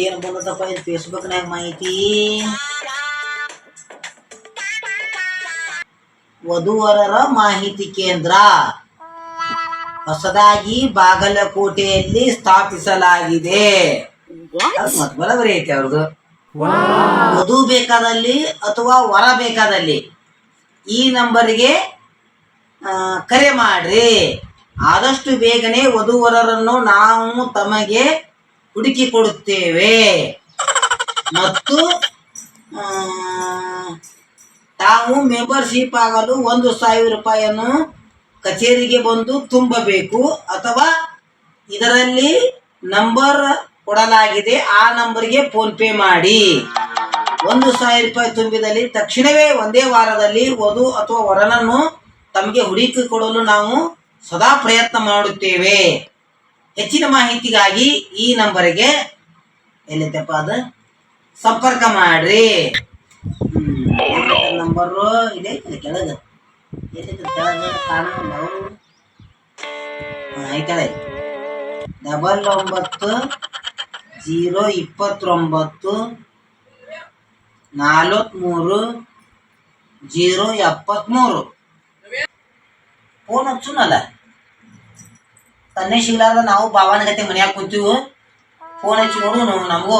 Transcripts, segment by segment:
ಏನ್ ಬಂದದಪ್ಪ ಇದು ಫೇಸ್ಬುಕ್ನಾಗ ಮಾಹಿತಿ? ವಧುವರರ ಮಾಹಿತಿ ಕೇಂದ್ರ. ಹೊಸದಾಗಿ ಬಾಗಲಕೋಟೆಯಲ್ಲಿ ಸ್ಥಾಪಿಸಲಾಗಿದೆ. ಬರೋಬರಿ ಐತಿ ಅವ್ರದ್ದು ವಧು ಬೇಕಾದಲ್ಲಿ ಅಥವಾ ವರ ಬೇಕಾದಲ್ಲಿ ಈ ನಂಬರ್ಗೆ ಕರೆ ಮಾಡ್ರಿ. ಆದಷ್ಟು ಬೇಗನೆ ವಧುವರರನ್ನು ನಾವು ತಮಗೆ ಹುಡುಕಿಕೊಡುತ್ತೇವೆ ಮತ್ತು ತಾವು ಮೆಂಬರ್ಶಿಪ್ ಆಗಲು ಒಂದು ಸಾವಿರ ರೂಪಾಯಿಯನ್ನು ಕಚೇರಿಗೆ ಬಂದು ತುಂಬಬೇಕು ಅಥವಾ ಇದರಲ್ಲಿ ನಂಬರ್ ಕೊಡಲಾಗಿದೆ, ಆ ನಂಬರ್ಗೆ ಫೋನ್ ಪೇ ಮಾಡಿ. ಒಂದು ಸಾವಿರ ರೂಪಾಯಿ ತುಂಬಿದಲ್ಲಿ ತಕ್ಷಣವೇ ಒಂದೇ ವಾರದಲ್ಲಿ ವಧು ಅಥವಾ ವರನನ್ನು ತಮಗೆ ಹುಡುಕಿ ಕೊಡಲು ನಾವು ಸದಾ ಪ್ರಯತ್ನ ಮಾಡುತ್ತೇವೆ. ಹೆಚ್ಚಿನ ಮಾಹಿತಿಗಾಗಿ ಈ ನಂಬರ್ಗೆ ಎಲ್ಲೈತಪ್ಪ ಅದು? ಸಂಪರ್ಕ ಮಾಡ್ರಿ. ನಂಬರು? ಇದೆ ಕೆಳಗೆ. ಡಬಲ್ ಒಂಬತ್ತು ಜೀರೋ ಇಪ್ಪತ್ತೊಂಬತ್ತು ನಾಲ್ವತ್ಮೂರು ಜೀರೋ ಎಪ್ಪತ್ಮೂರು. ಫೋನ್ ಹಚ್ಚುನಲ್ಲ ತನ್ನೇ ಸಿಗ್ಲಾರ್ದ ನಾವು ಭಾವನ ಮನ್ಯಾಗ ಕುಂತೀವು ಫೋನ್ ಹಚ್ಚಿ ನೋಡು ನಮಗೂ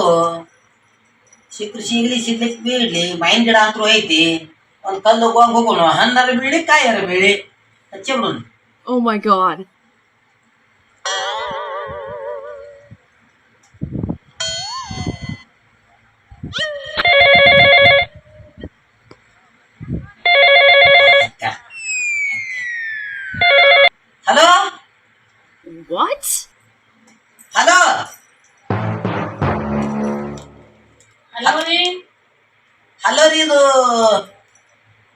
ಸಿಕ್ಕ್ರಿ ಸಿಗ್ಲಿ ಸಿಗ್ಲಿಕ್ಕೆ ಬೀಳ್ಲಿ ಮೈನ್ ಗಿಡ ಅಂತೂ ಐತಿ ಒಂದು ಕಲ್ಲು ಹೋಗುವಂಗೆ ಹೋಗೋಣ ಹಣ್ಣರ ಬೀಳಿ ಕಾಯರ ಬೀಳಿ ಹಚ್ಚಿ ಬಿಡೋಣ ಓ ಮೈ god. ಇದು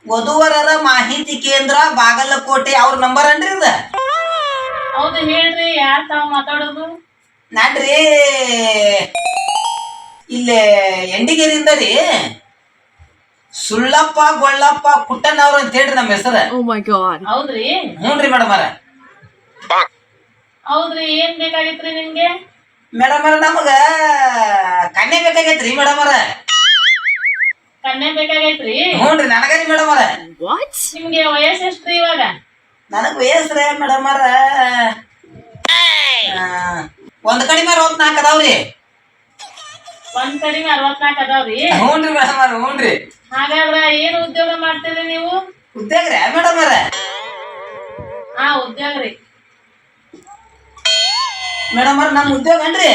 ವಧುವರರ ಮಾಹಿತಿ ಕೇಂದ್ರ ಬಾಗಲಕೋಟೆ ಅವ್ರ ನಂಬರ್ ಅನ್ರಿ ಇದು? ಹೌದು ಹೇಳ್ರಿ ಯಾರ್ ತಾವ್ ಮಾತಾಡೋದು? ನಾಡ್ರಿ ಇಲ್ಲೇ ಎಂಡಿಗೇರಿಯಿಂದ ರೀ ಸುಳ್ಳಪ್ಪ ಗೊಳ್ಳಪ್ಪ ಪುಟ್ಟಣ್ಣವ್ರು ಅಂತ ಹೇಳ್ರಿ ನಮ್ಮ ಹೆಸರ. Oh my god. ಹೌದ್ರಿ? ಹ್ಞೂನ್ರಿ ರೀ ಮೇಡಮ್ ಅರ ಹೌದ್ರಿ ಏನ್ ಬೇಕಾಗಿತ್ರಿ ನಿಮ್ಗೆ? ಮೇಡಮ್ ಅರ ನಮಗ ಕನ್ಯೆ ಬೇಕಾಗೈತ್ರಿ ಮೇಡಮ್ ಅರ ಕನ್ಯೆ ಬೇಕಾಗೈತ್ರಿ? ಹ್ಞೂ ರೀ ನನಗರಿ ಮೇಡಮ್ ನಿಮಗೆ What? ನಿಮ್ಗೆ ವಯಸ್ಸು ಎಷ್ಟ್ರಿ ಇವಾಗ? ನನಗ್ ವಯಸ್ಸು ಮೇಡಮ್ ಅರ ಒಂದ್ ಕಡಿಮೆ ಅರವತ್ ನಾಲ್ಕು ಅದಾವ್ರಿ. ಒಂದ್ ಕಡಿಮೆ ಅರವತ್ನಾಲ್ಕು ಅದಾವ್ರಿ? ಹ್ಞೂ ರೀ ಮೇಡಮ್ ಅರ ಹ್ಞೂ ರೀ ಹಾಗಾದ್ರ ಏನ್ ಉದ್ಯೋಗ ಮಾಡ್ತೀರಿ ನೀವು? ಉದ್ಯೋಗ ರೀ ಮೇಡಮ್ ಅರ ಹಾ ಉದ್ಯೋಗ ರೀ ಮೇಡಮ್ ಅರ ನಮ್ಮ ಉದ್ಯೋಗ ಏನ್ರಿ?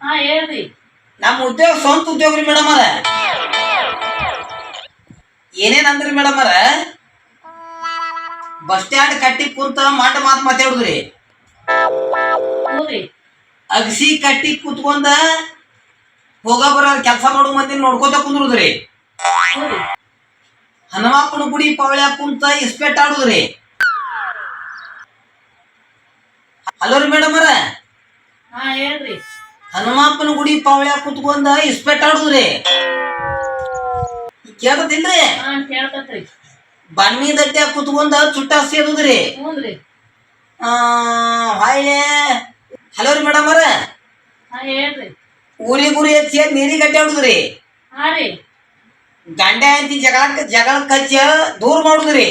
ಹಾ ಹೇಳ್ರಿ. ನಮ್ಮ ಉದ್ಯೋಗ ಸ್ವಂತ ಉದ್ಯೋಗ ರೀ ಮೇಡಮ್ ಅರ ಏನೇನ್ ಅಂದ್ರಿ ಮೇಡಮ್ ಅರ ಬಸ್ ಸ್ಟ್ಯಾಂಡ್ ಕಟ್ಟಿ ಕುಂತ ಮಾಟ ಮಾತು ಮಾತಾಡುದ್ರಿ. ಅಗಸಿ ಕಟ್ಟಿ ಕುತ್ಕೊಂಡ ಹೋಗ ಬರ ಕೆಲಸ ಮಾಡೋ ಮಂದಿ ನೋಡ್ಕೋತ ಕುಂದ್ರುದ್ರಿ. ಹನುಮಪ್ಪನ ಗುಡಿ ಪವಳ್ಯ ಕುಂತ ಇಸ್ಪೆಟ್ ಆಡುದ್ರಿ. ಹಲೋ ರೀ ಮೇಡಮ್ ಅರ ಹನುಮಪ್ಪನ ಗುಡಿ ಪವಳ್ಯ ಕುತ್ಕೊಂಡ ಇಸ್ಪೆಟ್ ಆಡುದ್ರಿ. ಕೇಳ್ತದಿಲ್ರಿ ಹಾ ಕೇಳ್ತತ್ರಿ. ಬನ್ನಿ ದಟ್ಟ್ಯಾಗ ಕುತ್ಕೊಂಡ ಚುಟ್ಟ ಸೇದುದ್ರಿ ಆ ಹೊಳ್ಳೆ ಹಲೋ ರೀ ಮೇಡಮ್ ಹಾ ಹೇಳ್ರಿ. ಊರಿ ಹಚ್ಚಿ ನೀರಿ ಗಟ್ಟಿ ಆಡುದ್ರಿ ಗಂಡ ಹೆಂಡತಿ ಜಗಳ ಜಗಳ ಕಚ್ಚ ದೂರ ಮಾಡುದ್ರಿ?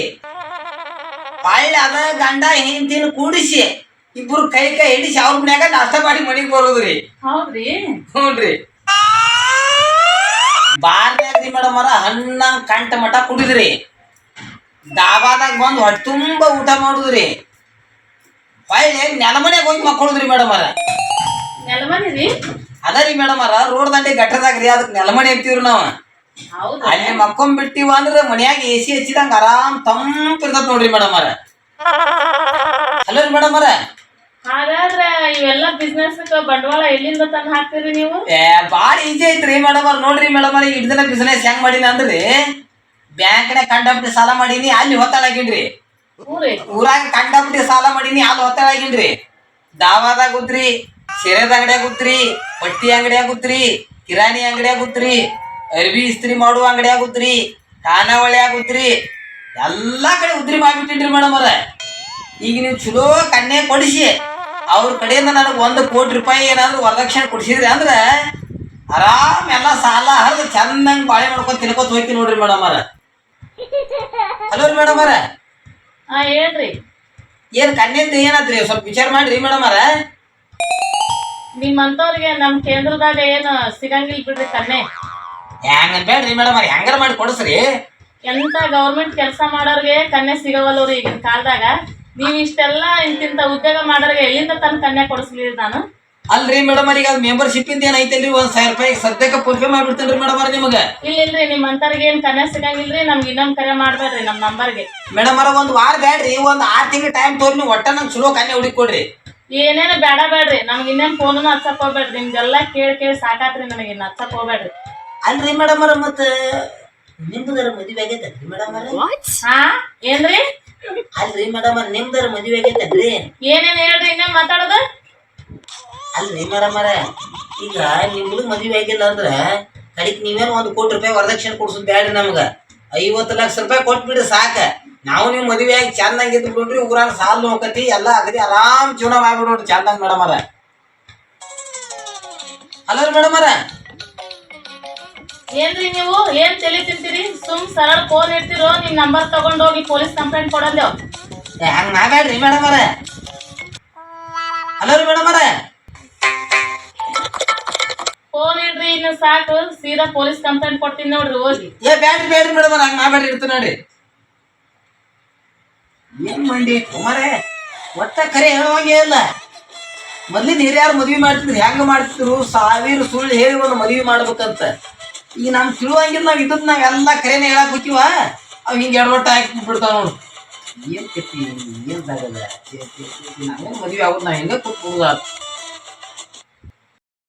ಹೊಳ್ಳಿ ಅದ ಗಂಡ ಹೆಂಡತಿನ ಕೂಡಿಸಿ ಇಬ್ರು ಕೈ ಕೈ ಹಿಡಿಸಿ ಅವ್ರ ಮನ್ಯಾಗ ನಾಷ್ಟ ಮಾಡಿ ಮನೆಗೆ ಬರೋದ್ರಿ? ಹೌದ್ರಿ. ಹ್ಞೂನ್ರಿ ಬಾರ್ನ್ಯಾಗ್ರಿ ಮೇಡಮ್ ಅರ ಹಣ್ಣಂಗ್ ಕಂಟ ಮಠ ಕುಡಿದ್ರಿ. ಡಾಬಾದಾಗ ಬಂದು ಹೊಟ್ಟೆ ತುಂಬ ಊಟ ಮಾಡುದ್ರಿ. ಹೊಳ್ಳಿ ನೆಲಮನೆಗೆ ಹೋಗಿ ಮಕ್ಕಳುದ್ರಿ ಮೇಡಮ್ ಅರ ನೆಲಮನಿ ರೀ? ಅದ ರೀ ಮೇಡಮ್ ಅರ ರೋಡ್ ದಂಡೆ ಗಟ್ಟದಾಗ ರೀ ಅದಕ್ಕೆ ನೆಲಮಣಿ ಅಂತೀವ್ರಿ ನಾವು. ಅಲ್ಲಿ ಮಕ್ಕೊಂಡ್ ಬಿಟ್ಟಿವ ಅಂದ್ರೆ ಮನ್ಯಾಗ ಎ ಸಿ ಹಚ್ಚಿದಂಗ ಆರಾಮ್ ತಂಪಿರ್ತದ ನೋಡ್ರಿ ಮೇಡಮ್ ಅರ ಹಲೋ ರೀ ಮೇಡಮ್ ಅರ ಹಾಗಾದ್ರ ಇವೆಲ್ಲ ಬಿಸ್ನೆಸ್ ಬಂಡವಾಳ ಎಲ್ಲಿಂದ ತಂದು ಹಾಕ್ತೀರಿ ನೀವು? ಏ ಭಾಳ ಈಜಿ ಐತ್ರಿ ಮೇಡಮ್ ಅವ್ರ ನೋಡ್ರಿ ಮೇಡಮ್ ಅವ್ರ ಇಡ್ ದಿನ ಬಿಸ್ನೆಸ್ ಹೆಂಗ್ ಮಾಡೀನಿ ಅಂದ್ರಿ. ಬ್ಯಾಂಕ್ನಾಗ ಕಂಡಪಟ್ಟಿ ಸಾಲ ಮಾಡೀನಿ ಅಲ್ಲಿ ಹೊತ್ತಾಳಾಗಿನ್ರಿ ಹ್ಞೂ ರೀ ಊರಾಗ ಕಂಡಪಟ್ಟಿ ಸಾಲ ಮಾಡೀನಿ ಅಲ್ಲಿ ಹೊತ್ತಾಳಾಗಿನ್ರಿ ದಾವಾದಾಗ ಗುತ್ರಿ ಸೀರೆದ ಅಂಗಡಿಯಾಗ ಗುತ್ರಿ ಪಟ್ಟಿ ಅಂಗಡಿಯಾಗ ಗುತ್ರಿ ಕಿರಾಣಿ ಅಂಗಡಿಯಾಗ ಗುತ್ರಿ ಅರ್ಬಿ ಇಸ್ತ್ರಿ ಮಾಡುವ ಅಂಗಡಿಯಾಗ ಗುತ್ರಿ ಖಾನಾವಳಿಯಾಗ ಗುತ್ರಿ ಎಲ್ಲಾ ಕಡೆ ಉದ್ರಿ ಮಾಡ್ಬಿಟ್ಟಿನ್ರಿ ಮೇಡಮ್ ಅವ್ರ ಈಗ ನೀವು ಚಲೋ ಕಣ್ಣೆ ಕೊಡಿಸಿ. ಅವ್ರ ಕಡೆಯಿಂದ ನನಗೆ ಒಂದು ಕೋಟಿ ರೂಪಾಯಿ ಏನಾದ್ರು ವರದಕ್ಷಿಣೆ ಕೊಡಿಸಿದ್ರಿ ಅಂದ್ರೆ ಆರಾಮ್ ಎಲ್ಲ ಸಾಲ ಹರಿದು ಚಂದಂಗೆ ಬಾಳೆ ಮಾಡ್ಕೊಂಡು ತಿನ್ಕೊತ ಹೋಯ್ತೀನಿ ನೋಡ್ರಿ ಮೇಡಮ್ ಅರ ಹಲೋ ರೀ ಮೇಡಮ್ ಹಾ ಹೇಳ್ರಿ. ಏನ್ ಕಣ್ಣಿಂದ ಏನಾದ್ರಿ? ಸ್ವಲ್ಪ ವಿಚಾರ ಮಾಡ್ರಿ ಮೇಡಮ್ ಅರ ನಿಮ್ಮಂತವ್ರಿಗೆ ನಮ್ ಕೇಂದ್ರದಾಗ ಏನು ಸಿಗಂಗಿಲ್ಲ ಬಿಡ್ರಿ ತನ್ನೆ ಹೆಂಗ ಬೇಡ್ರಿ ಮೇಡಮ್ ಅರ ಹೆಂಗಾರ ಮಾಡಿ ಕೊಡಿಸ್ರಿ. ಎಂತ ಗೌರ್ಮೆಂಟ್ ಕೆಲಸ ಮಾಡೋರ್ಗೆ ಕಣ್ಣೆ ಸಿಗವಲ್ಲವ್ರಿ ಈಗಿನ ಕಾಲದಾಗ. ನೀವ್ ಇಷ್ಟೆಲ್ಲ ಇಂತಿಂತ ಉದ್ಯೋಗ ಮಾಡೋರಿಗೆ ಎಲ್ಲಿಂದ ತನ್ನ ಕನ್ಯಾ ಕೊಡಿಸ್ಲಿ ನಾನು? ಅಲ್ರಿ ಮೇಡಮ್ ಈಗ ಅದು ಮೆಂಬರ್ಶಿಪ್ ಇಂದ ಏನೈತಲ್ರಿ? ಒಂದ್ ಸಾವಿರ ರೂಪಾಯಿ ಸದ್ಯಕ್ಕೆ ಫೋನ್ ಪೇ ಮಾಡ್ಬಿಡ್ತೇನ್ರಿ ಮೇಡಮ್ ಅವ್ರ ನಿಮಗೆ. ಇಲ್ಲಿಲ್ರಿ ನಿಮ್ ಅಂತರ್ಗೆ ಏನ್ ಕನ್ಯಾ ಸಿಗಂಗಿಲ್ರಿ ನಮ್ಗೆ ಇನ್ನೊಂದ್ ಕರೆ ಮಾಡ್ಬೇಡ್ರಿ ನಮ್ ನಂಬರ್ಗೆ. ಮೇಡಮ್ ಅವ್ರ ಒಂದ್ ವಾರ ಬ್ಯಾಡ್ರಿ ಒಂದ್ ಆರ್ ತಿಂಗಳ ಟೈಮ್ ತೋರಿ ನೀವು ಒಟ್ಟ ನಂಗೆ ಚಲೋ ಕನ್ಯಾ ಹುಡುಕಿ ಕೊಡ್ರಿ. ಏನೇನು ಬೇಡ ಬೇಡ್ರಿ ನಮ್ಗೆ ಇನ್ನೇನ್ ಫೋನ್ ಹಚ್ಚಕ್ ಹೋಗ್ಬೇಡ್ರಿ ನಿಮ್ದೆಲ್ಲ ಕೇಳಿ ಕೇಳಿ ಸಾಕಾತ್ರಿ ನನಗೆ ಇನ್ನ ಹಚ್ಚಕ್ ಹೋಗ್ಬೇಡ್ರಿ. ಅಲ್ರಿ ಮೇಡಮ್ ಅವ್ರ ಮತ್ತ ನಿಮ್ದು ಮದುವೆ ಆಗೈತಲ್ರಿ ಮೇಡಮ್ ಅವ್ರ? What? ಹಾ ಏನ್ರಿ? ಅಲ್ರಿ ಮೇಡಮ್ ನಿಮ್ದರ ಮದುವೆ ಆಗೈತಲ್ರಿ? ಏನೇನ್ ಹೇಳ್ರಿ ಇನ್ನೇನ್ ಮಾತಾಡೋದು? ಅಲ್ರಿ ಮೇಡಮ್ ಈಗ ನಿಮ್ದು ಮದುವೆ ಆಗಿಲ್ಲ ಅಂದ್ರ ಕಡಿಕ್ ನೀವೇನು ಒಂದು ಕೋಟಿ ರೂಪಾಯಿ ವರದಕ್ಷಿಣೆ ಕೊಡ್ಸೋದು ಬೇಡ್ರಿ ನಮ್ಗ. ಐವತ್ತು ಲಕ್ಷ ರೂಪಾಯಿ ಕೊಟ್ಬಿಡ್ರಿ ಸಾಕ. ನಾವು ನೀವು ಮದುವೆ ಆಗಿ ಚಂದಂಗ್ ಇದ್ದು ಬಿಡ್ರಿ ಊರಾಗ ಸಾಲ ನೋಕತಿ ಎಲ್ಲ ಅಗದಿ ಆರಾಮ್ ಜೀವನ ಮಾಡ್ಬಿಡ್ರಿ ಚಂದಂಗ್ ಮೇಡಮ್ ಅರ ಹಲೋ ರೀ ಮೇಡಮ್ ಅರ ಏನ್ರಿ ನೀವು? ಏನ್ ತಲೆ ತಿಂತೀರಿ? ಸುಮ್ ಸರಳ ಫೋನ್ ಇಡ್ತಿರೋ ನಿಮ್ ನಂಬರ್ ತಗೊಂಡೋಗಿ ಪೊಲೀಸ್ ಕಂಪ್ಲೇಂಟ್ ಏ, ಹಂಗ್ ಮಾತಾಡ್ರಿ ಮೇಡಮ್ ಅವರೇ. ಹಲೋ ರೀ ಮೇಡಮ್ ಅವರೇ. ಫೋನ್ ಇಡ್ರಿ ಇನ್ನು ಸಾಕು. ಸೀದಾ ಪೊಲೀಸ್ ಕಂಪ್ಲೇಂಟ್ ಕೊಡ್ತೀನಿ ನೋಡ್ರಿ ಹೋಗಿ. ಏ ಬ್ಯಾಡ್ರಿ ಬ್ಯಾಡ್ರಿ ಮೇಡಮ್ ಹಂಗ ಮಾತಾಡ್ರಿ ಇರ್ತ ನೋಡ್ರಿ. ಏನ್ ಮಂಡಿ ಕುಮಾರೇ ಒಟ್ಟ ಕರೆ ಹೇಳುವಾಗೆ ಇಲ್ಲ. ಮೊದ್ಲಿನ ಹಿರಿಯರು ಮದ್ವಿ ಮಾಡ್ತಿದ್ರು ಹೆಂಗ ಮಾಡ್ತಿದ್ರು? ಸಾವಿರ ಸುಳ್ಳು ಹೇಳಿ ಒಂದು ಮದ್ವಿ ಮಾಡ್ಬೇಕಂತ. ಈಗ ನಮ್ ತಿಳುವಂಗಿಲ್ಲ ನಾವ್ ಇದ್ದದ್ ನಾವ್ ಎಲ್ಲ ಕರೆನೇ ಹೇಳಕ್ ಹೋಗಿವ ಅವ್ ಹಿಂಗ ಎಡವಟ್ಟ ಹಾಕಿ ಬಿಡ್ತಾವ ನೋಡು. ಏನ್ ಕತಿ ಏನ್ ತಗದ ನಾವೇನ್ ಮದ್ವಿ ಆಗುದ್ ನಾವ್ ಹೆಂಗ ಕೂತ್ಬಿಡುದ